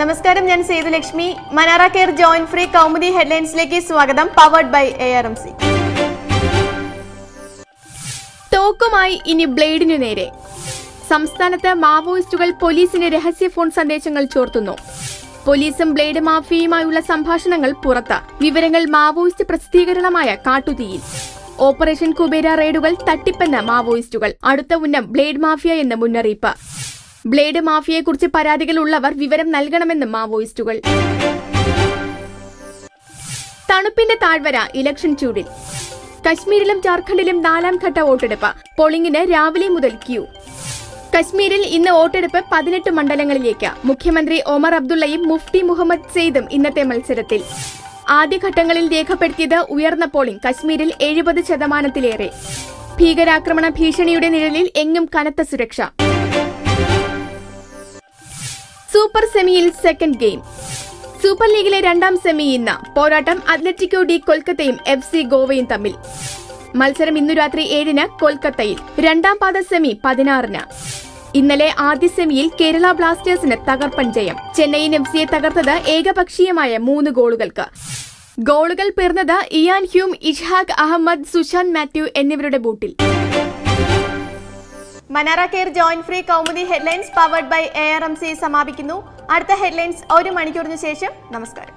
നമസ്കാരം ഞാൻ Sethulakshmi. Manara care joint free Kaumudi ഹെഡ്ലൈൻസിലേക്ക് സ്വാഗതം powered by A R M C തോക്കുമായി ഇനി ബ്ലേഡിനു നേരെ. സംസ്ഥാനത്ത് മാവോയിസ്റ്റുകൾ പോലീസിന് രഹസ്യ ഫോൺ സന്ദേശങ്ങൾ ചോർത്തുന്നു. പോലീസും ബ്ലേഡ് മാഫിയയുമായുള്ള സംഭാഷണങ്ങൾ പുറത്ത്. വിവരങ്ങൾ മാവോയിസ്റ്റ് പ്രസിദ്ധീകരണമായ കാട്ടുതീയിൽ. ഓപ്പറേഷൻ കുബേര റെയ്ഡുകൾ തട്ടിപ്പെന്ന മാവോയിസ്റ്റുകൾ. അടുത്ത ഉന്നം ബ്ലേഡ് മാഫിയ എന്ന മുന്നറിയിപ്പ്. ബ്ലേഡ് മാഫിയയെക്കുറിച്ച് പരാതികൾ ഉള്ളവർ വിവരം നൽകണമെന്ന് മാവോയിസ്റ്റുകൾ. തണുപ്പിന്റെ താഴ്വര ഇലക്ഷൻ ചൂടിൽ. കശ്മീരിലും ജാർഖണ്ഡിലും നാലാം ഘട്ട വോട്ടെടുപ്പ്. പോളിംഗിന് രാവിലെ മുതൽ ക്യൂ. കശ്മീരിൽ ഇന്ന് വോട്ടെടുപ്പ് പതിനെട്ട് മണ്ഡലങ്ങളിലേക്ക്. മുഖ്യമന്ത്രി ഒമർ അബ്ദുള്ളയും മുഫ്തി മുഹമ്മദ് സെയ്ദും ഇന്നത്തെ മത്സരത്തിൽ. ആദ്യഘട്ടങ്ങളിൽ രേഖപ്പെടുത്തിയത് ഉയർന്ന പോളിംഗ്. കശ്മീരിൽ എഴുപത് ശതമാനത്തിലേറെ. ഭീകരാക്രമണ ഭീഷണിയുടെ നിഴലിൽ എങ്ങും കനത്ത സുരക്ഷ. സൂപ്പർ സെമിയിൽ സെക്കൻഡ് ഗെയിം സൂപ്പർ ലീഗിലെ രണ്ടാം സെമി ഇന്ന്. പോരാട്ടം അത്ലറ്റിക്കോ ഡി കൊൽക്കത്തയും എഫ് സി ഗോവയും തമ്മിൽ. മത്സരം ഇന്നു രാത്രി ഏഴിന് കൊൽക്കത്തയിൽ. രണ്ടാം പാദ സെമി പതിനാറിന്. ഇന്നലെ ആദ്യ സെമിയിൽ കേരള ബ്ലാസ്റ്റേഴ്സിന് തകർപ്പൻ ജയം. ചെന്നൈയിൻ എഫ് സിയെ തകർത്തത് ഏകപക്ഷീയമായ മൂന്ന് ഗോളുകൾക്ക്. ഗോളുകൾ പിറന്നത് ഇയാൻ ഹ്യൂം ഇഷ്ഹാഖ് അഹമ്മദ് സുശാന്ത് മാത്യു എന്നിവരുടെ ബൂട്ടിൽ. Manara care joint free Kaumudi headlines powered by A R M C സമാപിക്കുന്നു. അടുത്ത ഹെഡ്ലൈൻസ് ഒരു മണിക്കൂറിന് ശേഷം. നമസ്കാരം.